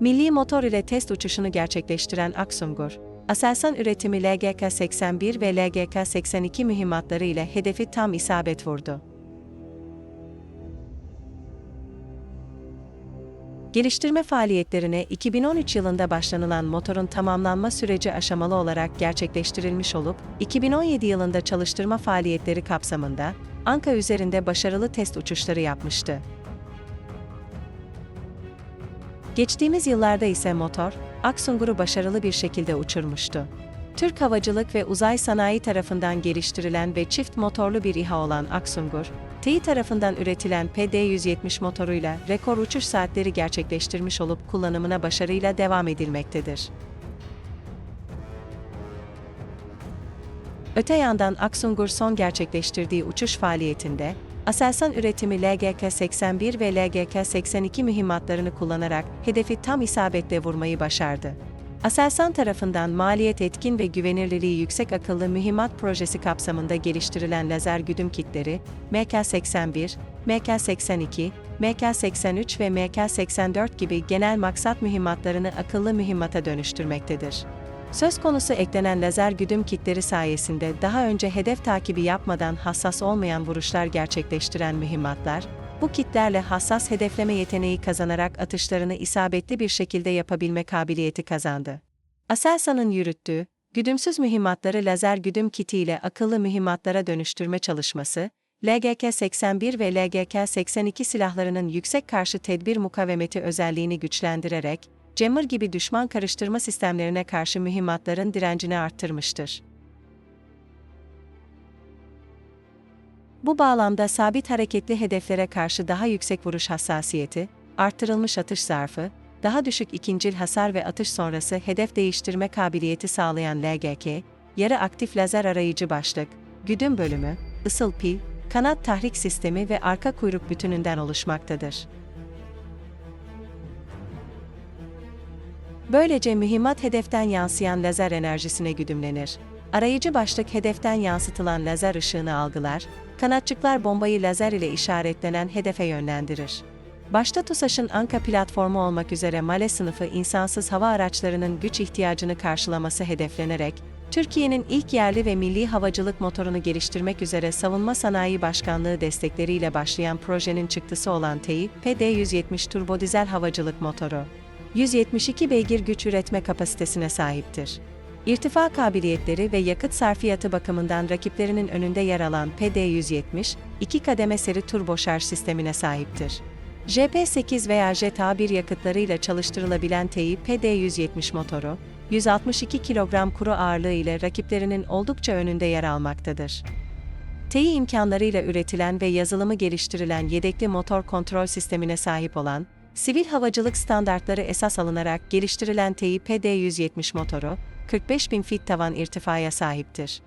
Milli motor ile test uçuşunu gerçekleştiren Aksungur, Aselsan üretimi LGK-81 ve LGK-82 mühimmatları ile hedefi tam isabet vurdu. Geliştirme faaliyetlerine 2013 yılında başlanılan motorun tamamlanma süreci aşamalı olarak gerçekleştirilmiş olup, 2017 yılında çalıştırma faaliyetleri kapsamında Anka üzerinde başarılı test uçuşları yapmıştı. Geçtiğimiz yıllarda ise motor, Aksungur'u başarılı bir şekilde uçurmuştu. Türk Havacılık ve Uzay Sanayi tarafından geliştirilen ve çift motorlu bir İHA olan Aksungur, TEİ tarafından üretilen PD-170 motoruyla rekor uçuş saatleri gerçekleştirmiş olup kullanımına başarıyla devam edilmektedir. Öte yandan Aksungur son gerçekleştirdiği uçuş faaliyetinde, Aselsan üretimi LGK-81 ve LGK-82 mühimmatlarını kullanarak hedefi tam isabetle vurmayı başardı. Aselsan tarafından maliyet etkin ve güvenilirliği yüksek akıllı mühimmat projesi kapsamında geliştirilen lazer güdüm kitleri, MK-81, MK-82, MK-83 ve MK-84 gibi genel maksat mühimmatlarını akıllı mühimmata dönüştürmektedir. Söz konusu eklenen lazer güdüm kitleri sayesinde daha önce hedef takibi yapmadan hassas olmayan vuruşlar gerçekleştiren mühimmatlar, bu kitlerle hassas hedefleme yeteneği kazanarak atışlarını isabetli bir şekilde yapabilme kabiliyeti kazandı. Aselsan'ın yürüttüğü, güdümsüz mühimmatları lazer güdüm kiti ile akıllı mühimmatlara dönüştürme çalışması, LGK-81 ve LGK-82 silahlarının yüksek karşı tedbir mukavemeti özelliğini güçlendirerek, Cemmer gibi düşman karıştırma sistemlerine karşı mühimmatların direncini arttırmıştır. Bu bağlamda sabit hareketli hedeflere karşı daha yüksek vuruş hassasiyeti, arttırılmış atış zarfı, daha düşük ikincil hasar ve atış sonrası hedef değiştirme kabiliyeti sağlayan LGK, yarı aktif lazer arayıcı başlık, güdüm bölümü, ısıl pil, kanat tahrik sistemi ve arka kuyruk bütününden oluşmaktadır. Böylece mühimmat hedeften yansıyan lazer enerjisine güdümlenir. Arayıcı başlık hedeften yansıtılan lazer ışığını algılar, kanatçıklar bombayı lazer ile işaretlenen hedefe yönlendirir. Başta TUSAŞ'ın Anka platformu olmak üzere Male sınıfı insansız hava araçlarının güç ihtiyacını karşılaması hedeflenerek, Türkiye'nin ilk yerli ve milli havacılık motorunu geliştirmek üzere Savunma Sanayi Başkanlığı destekleriyle başlayan projenin çıktısı olan TEİ, PD-170 turbodizel havacılık motoru. 172 beygir güç üretme kapasitesine sahiptir. İrtifa kabiliyetleri ve yakıt sarfiyatı bakımından rakiplerinin önünde yer alan PD-170, iki kademe seri turboşarj sistemine sahiptir. JP8 veya JET-A1 yakıtlarıyla çalıştırılabilen TEİ PD-170 motoru, 162 kilogram kuru ağırlığı ile rakiplerinin oldukça önünde yer almaktadır. TEİ imkanlarıyla üretilen ve yazılımı geliştirilen yedekli motor kontrol sistemine sahip olan, sivil havacılık standartları esas alınarak geliştirilen TEİ PD-170 motoru, 45 bin fit tavan irtifaya sahiptir.